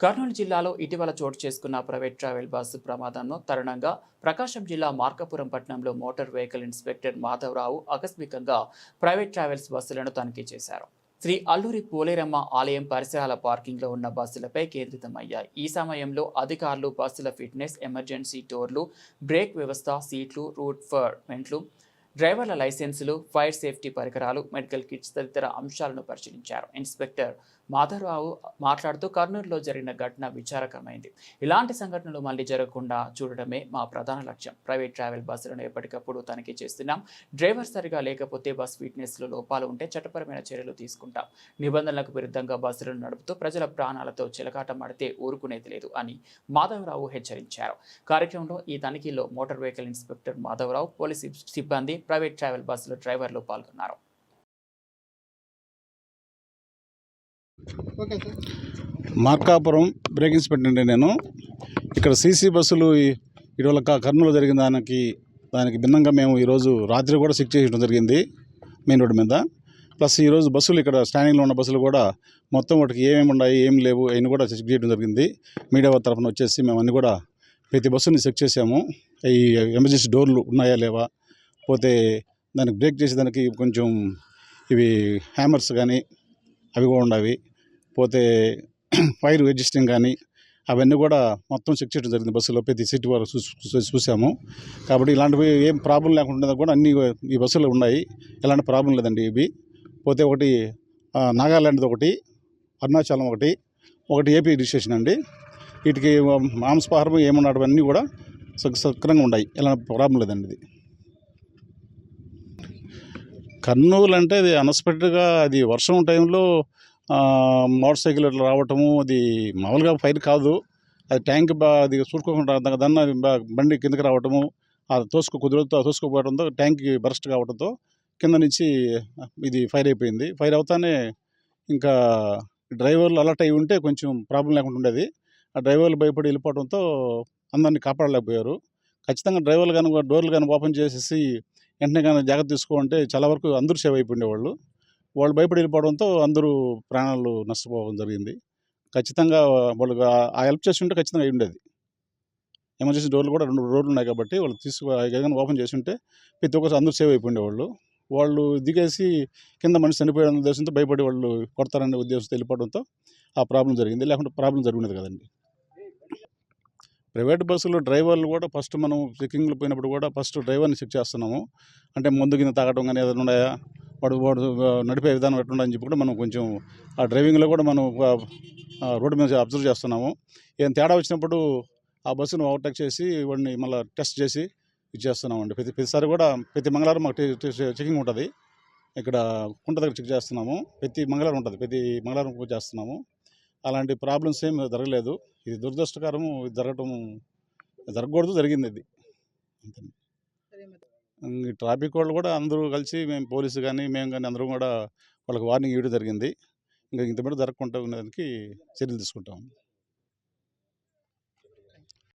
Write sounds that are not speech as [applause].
కర్నూలు జిల్లాలో ఇటీవల చోటు చేసుకున్న ప్రైవేట్ ట్రావెల్ బస్సు ప్రమాదంలో తరుణంగా ప్రకాశం జిల్లా మార్కాపురం పట్టణంలో మోటార్ వెహికల్ ఇన్స్పెక్టర్ మాధవరావు ఆకస్మికంగా ప్రైవేట్ ట్రావెల్స్ బస్సులను తనిఖీ చేశారు. శ్రీ అల్లూరి పోలేరమ్మ ఆలయం పరిసరాల పార్కింగ్లో ఉన్న బస్సులపై కేంద్రితమయ్యాయి. ఈ సమయంలో అధికారులు బస్సుల ఫిట్నెస్ ఎమర్జెన్సీ టోర్లు బ్రేక్ వ్యవస్థ సీట్లు రూట్ ఫర్మెంట్లు డ్రైవర్ల లైసెన్సులు ఫైర్ సేఫ్టీ పరికరాలు మెడికల్ కిట్స్ తదితర అంశాలను పరిశీలించారు. ఇన్స్పెక్టర్ మాధవరావు మాట్లాడుతూ కర్నూలులో జరిగిన ఘటన విచారకరమైంది. ఇలాంటి సంఘటనలు మళ్ళీ జరగకుండా చూడడమే మా ప్రధాన లక్ష్యం. ప్రైవేట్ ట్రావెల్ బస్సులను ఎప్పటికప్పుడు తనిఖీ చేస్తున్నాం. డ్రైవర్ సరిగా లేకపోతే బస్ ఫిట్నెస్లో లోపాలు ఉంటే చట్టపరమైన చర్యలు తీసుకుంటాం. నిబంధనలకు విరుద్ధంగా బస్సులను నడుపుతూ ప్రజల ప్రాణాలతో చిలకాటమాడితే ఊరుకునేది లేదు అని మాధవరావు హెచ్చరించారు. కార్యక్రమంలో ఈ తనిఖీలో motor vehicle inspector Madhavarao police సిబ్బంది ప్రైవేట్ ట్రావెల్ బస్సుల డ్రైవర్లు పాల్గొన్నారు. మార్కాపురం బ్రేక్ ఇన్స్పెక్టర్ నేను. ఇక్కడ సీసీ బస్సులు ఈ- ఇటీవల కర్నూలు జరిగిన దానికి దానికి భిన్నంగా మేము ఈరోజు రాత్రి కూడా చెక్ చేయడం జరిగింది మెయిన్ రోడ్డు మీద. ప్లస్ ఈరోజు బస్సులు ఇక్కడ స్టాండింగ్లో ఉన్న బస్సులు కూడా మొత్తం వాటికి ఏమేమి ఉన్నాయి ఏం లేవు అవన్నీ కూడా చెక్ చేయడం జరిగింది. మీడియా వారి తరఫున వచ్చేసి మేము అన్నీ కూడా ప్రతి బస్సుని చెక్ చేసాము ఈ ఎమర్జెన్సీ డోర్లు ఉన్నాయా లేవా పోతే దాన్ని బ్రేక్ చేసేదానికి కొంచెం ఇవి హ్యామర్స్ కానీ అవి కూడా ఉండవి. పోతే [clears throat] ఫైర్ అడ్జస్టింగ్ కానీ అవన్నీ కూడా మొత్తం చెక్ చేయడం జరిగింది బస్సులో. ప్రతి సీట్ వరకు చూ- చూసాము. కాబట్టి ఇలాంటివి ఏం ప్రాబ్లం లేకుండా కూడా అన్ని ఈ బస్సులో ఉన్నాయి. ఎలాంటి ప్రాబ్లం లేదండి ఇవి. పోతే ఒకటి ఆ, నాగాల్యాండ్ది ఒకటి అరుణాచలం ఒకటి ఒకటి ఏపీ రిజిస్ట్రేషన్ అండి. వీటికి మాంసపాహారం ఏమన్నాడు అన్నీ కూడా సక్రంగా ఉన్నాయి. ఎలాంటి ప్రాబ్లం లేదండి ఇది. కర్నూలు అంటే అది అన్ఎక్స్పెక్టెడ్గా అది వర్షం టైంలో మోటార్ సైకిల్ ఇట్లా రావటము అది మామూలుగా ఫైర్ కాదు. అది ట్యాంక్ బాగా అది చూసుకోకుండా దా- దాన్ని అది బా- బండి కిందకి రావటము అది తోసుకో కుదురుతో తోసుకోపోవడంతో ట్యాంక్ బరస్ట్ కావడంతో కింద నుంచి ఇది ఫైర్ అయిపోయింది. ఫైర్ అవుతానే ఇంకా డ్రైవర్లు అలర్ట్ అయి ఉంటే కొంచెం ప్రాబ్లం లేకుండా ఉండేది. ఆ డ్రైవర్లు భయపడి వెళ్ళిపోవడంతో అందరినీ కాపాడలేకపోయారు. ఖచ్చితంగా డ్రైవర్లు కానీ డోర్లు కానీ ఓపెన్ చేసేసి వెంటనే కానీ జాగ్రత్త తీసుకోమంటే చాలా వరకు అందరూ సేవ్ అయిపోయిండేవాళ్ళు. వాళ్ళు భయపడి వెళ్ళిపోవడంతో అందరూ ప్రాణాలు నష్టపోవడం జరిగింది. ఖచ్చితంగా వాళ్ళు ఆ హెల్ప్ చేసి ఉంటే ఖచ్చితంగా అయి ఉండేది. ఎమర్జెన్సీ డోర్లు కూడా రెండు రోడ్లు ఉన్నాయి కాబట్టి వాళ్ళు తీసుకు ఏదైనా ఓపెన్ చేసి ఉంటే ప్రతి ఒక్కరు అందరూ సేవ్ అయిపోయిండేవాళ్ళు. వాళ్ళు దిగేసి కింద మనిషి చనిపోయడం ఉద్దేశంతో భయపడి వాళ్ళు కొడతారనే ఉద్దేశంతో వెళ్ళిపోవడంతో ఆ ప్రాబ్లం జరిగింది. లేకుంటే ప్రాబ్లం జరిగినది కదండి. ప్రైవేట్ బస్సులో డ్రైవర్లు కూడా ఫస్ట్ మనం చెక్కింగ్లు పోయినప్పుడు కూడా ఫస్ట్ డ్రైవర్ని చెక్ చేస్తున్నాము. అంటే ముందు కింద తాగడం కానీ ఏదైనా ఉన్నాయా? వాడు వాడు నడిపే విధానం ఎట్లుందని చెప్పి కూడా మనం కొంచెం ఆ డ్రైవింగ్లో కూడా మనం రోడ్డు మీద అబ్జర్వ్ చేస్తున్నాము. ఏం తేడా వచ్చినప్పుడు ఆ బస్సును ఓవర్టేక్ చేసి వాడిని మళ్ళీ టెస్ట్ చేసి ఇచ్చేస్తున్నామండి ప్రతి ప్రతిసారి కూడా ప్రతి మంగళవారం మాకు చెకింగ్ ఉంటుంది. ఇక్కడ కుంట దగ్గర చెక్ చేస్తున్నాము. ప్రతి మంగళవారం ఉంటుంది. ప్రతి మంగళవారం చేస్తున్నాము. అలాంటి ప్రాబ్లమ్స్ ఏం జరగలేదు. ఇది దురదృష్టకరము ఇది జరగటం జరగకూడదు జరిగింది ఇది. అంతే ఈ ట్రాఫిక్ వాళ్ళు కూడా అందరూ కలిసి మేము పోలీసు కానీ మేము కానీ అందరం కూడా వాళ్ళకి వార్నింగ్ ఇవ్వడం జరిగింది. ఇంకా ఇంత మీద జరగకుండా ఉండడానికి చర్యలు తీసుకుంటాం.